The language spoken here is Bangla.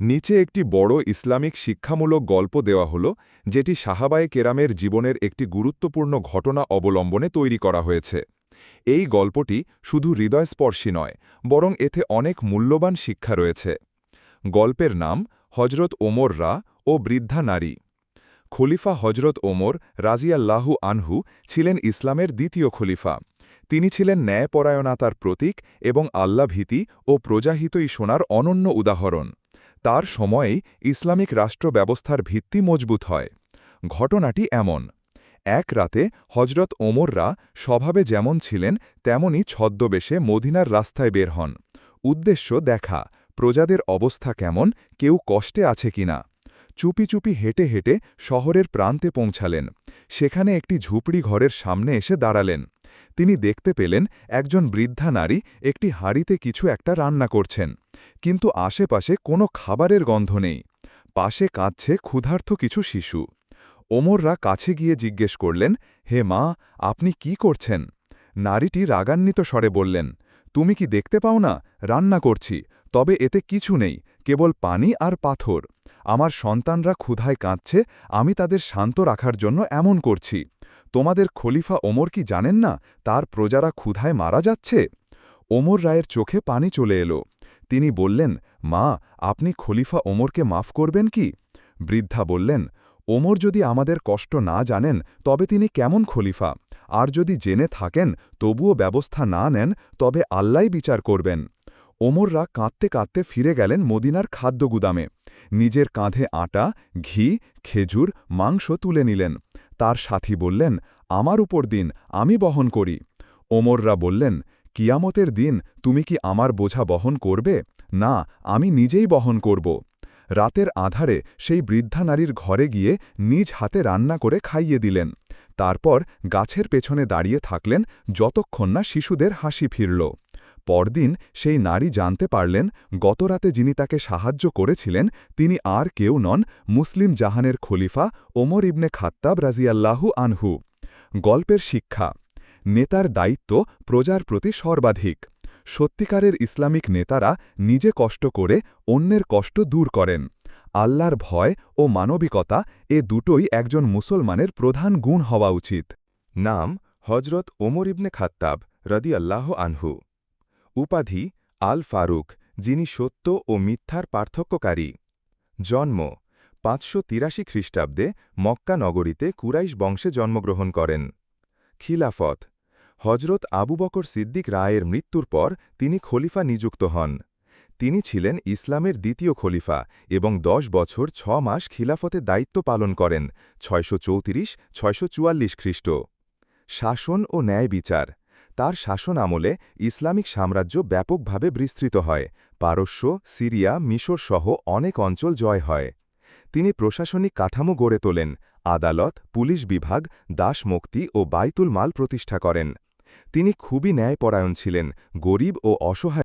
নিচে একটি বড় ইসলামিক শিক্ষামূলক গল্প দেওয়া হল, যেটি সাহাবায়ে কেরামের জীবনের একটি গুরুত্বপূর্ণ ঘটনা অবলম্বনে তৈরি করা হয়েছে। এই গল্পটি শুধু হৃদয়স্পর্শী নয়, বরং এতে অনেক মূল্যবান শিক্ষা রয়েছে। গল্পের নাম হজরত ওমর রা ও বৃদ্ধা নারী। খলিফা হজরত ওমর রাজিয়াল্লাহু আনহু ছিলেন ইসলামের দ্বিতীয় খলিফা। তিনি ছিলেন ন্যায়পরায়ণতার প্রতীক এবং আল্লাভীতি ও প্রজাহিতই শোনার অনন্য উদাহরণ। তার সময়েই ইসলামিক রাষ্ট্র ব্যবস্থার ভিত্তি মজবুত হয়। ঘটনাটি এমন। এক রাতে হজরত ওমররা স্বভাবে যেমন ছিলেন, তেমনই ছদ্মবেশে মদিনার রাস্তায় বের হন। উদ্দেশ্য দেখা, প্রজাদের অবস্থা কেমন, কেউ কষ্টে আছে কিনা চুপি চুপি হেঁটে হেঁটে শহরের প্রান্তে পৌঁছালেন। সেখানে একটি ঝুপড়ি ঘরের সামনে এসে দাঁড়ালেন। তিনি দেখতে পেলেন, একজন বৃদ্ধা নারী একটি হাঁড়িতে কিছু একটা রান্না করছেন। কিন্তু আশেপাশে কোনো খাবারের গন্ধ নেই। পাশে কাঁদছে ক্ষুধার্থ কিছু শিশু। ওমররা কাছে গিয়ে জিজ্ঞেস করলেন, হে মা, আপনি কি করছেন? নারীটি রাগান্বিত স্বরে বললেন, তুমি কি দেখতে পাও না? রান্না করছি, তবে এতে কিছু নেই, কেবল পানি আর পাথর। আমার সন্তানরা ক্ষুধায় কাঁদছে, আমি তাদের শান্ত রাখার জন্য এমন করছি। তোমাদের খলিফা ওমর কি জানেন না, তার প্রজারা ক্ষুধায় মারা যাচ্ছে? ওমর রায়ের চোখে পানি চলে এলো। তিনি বললেন, মা, আপনি খলিফা ওমরকে মাফ করবেন কি? বৃদ্ধা বললেন, ওমর যদি আমাদের কষ্ট না জানেন, তবে তিনি কেমন খলিফা? আর যদি জেনে থাকেন, তবুও ব্যবস্থা না নেন, তবে আল্লাই বিচার করবেন। ওমররা কাঁদতে কাঁদতে ফিরে গেলেন মদিনার খাদ্য গুদামে। নিজের কাঁধে আটা, ঘি, খেজুর, মাংস তুলে নিলেন। তার সাথী বললেন, আমার উপর দিন, আমি বহন করি। ওমররা বললেন কিয়ামতের দিন তুমি কি আমার বোঝা বহন করবে? না, আমি নিজেই বহন করব। রাতের আধারে সেই বৃদ্ধা নারীর ঘরে গিয়ে নিজ হাতে রান্না করে খাইয়ে দিলেন। তারপর গাছের পেছনে দাঁড়িয়ে থাকলেন যতক্ষণ না শিশুদের হাসি ফিরল। পরদিন সেই নারী জানতে পারলেন, গতরাতে যিনি তাকে সাহায্য করেছিলেন, তিনি আর কেউ নন, মুসলিম জাহানের খলিফা ওমর ইবনে খাত্তাব রাজিয়াল্লাহু আনহু। গল্পের শিক্ষা নেতার দায়িত্ব প্রজার প্রতি সর্বাধিক। সত্যিকারের ইসলামিক নেতারা নিজে কষ্ট করে অন্যের কষ্ট দূর করেন। আল্লাহর ভয় ও মানবিকতা এ দুটোই একজন মুসলমানের প্রধান গুণ হওয়া উচিত। নাম হজরত ওমর ইবনে খাত্তাব রদি আল্লাহ আনহু। উপাধি আল ফারুক, যিনি সত্য ও মিথ্যার পার্থক্যকারী। জন্ম পাঁচশো তিরাশি খ্রিস্টাব্দে মক্কা নগরীতে কুরাইশ বংশে জন্মগ্রহণ করেন। খিলাফত হজরত আবু বকর সিদ্দিক রায়ের মৃত্যুর পর তিনি খলিফা নিযুক্ত হন। তিনি ছিলেন ইসলামের দ্বিতীয় খলিফা এবং দশ বছর ছ মাস খিলাফতে দায়িত্ব পালন করেন, ছয়শো চৌত্রিশ, ছয়শো চুয়াল্লিশ খ্রিস্ট। শাসন ও ন্যায় বিচার। তার শাসন আমলে ইসলামিক সাম্রাজ্য ব্যাপকভাবে বিস্তৃত হয়। পারস্য, সিরিয়া, মিশর সহ অনেক অঞ্চল জয় হয়। তিনি প্রশাসনিক কাঠামো গড়ে তোলেন, আদালত, পুলিশ বিভাগ দাসমুক্তি ও বাইতুল মাল প্রতিষ্ঠা করেন। তিনি খুবই ন্যায়পরায়ণ ছিলেন গরিব ও অসহায়।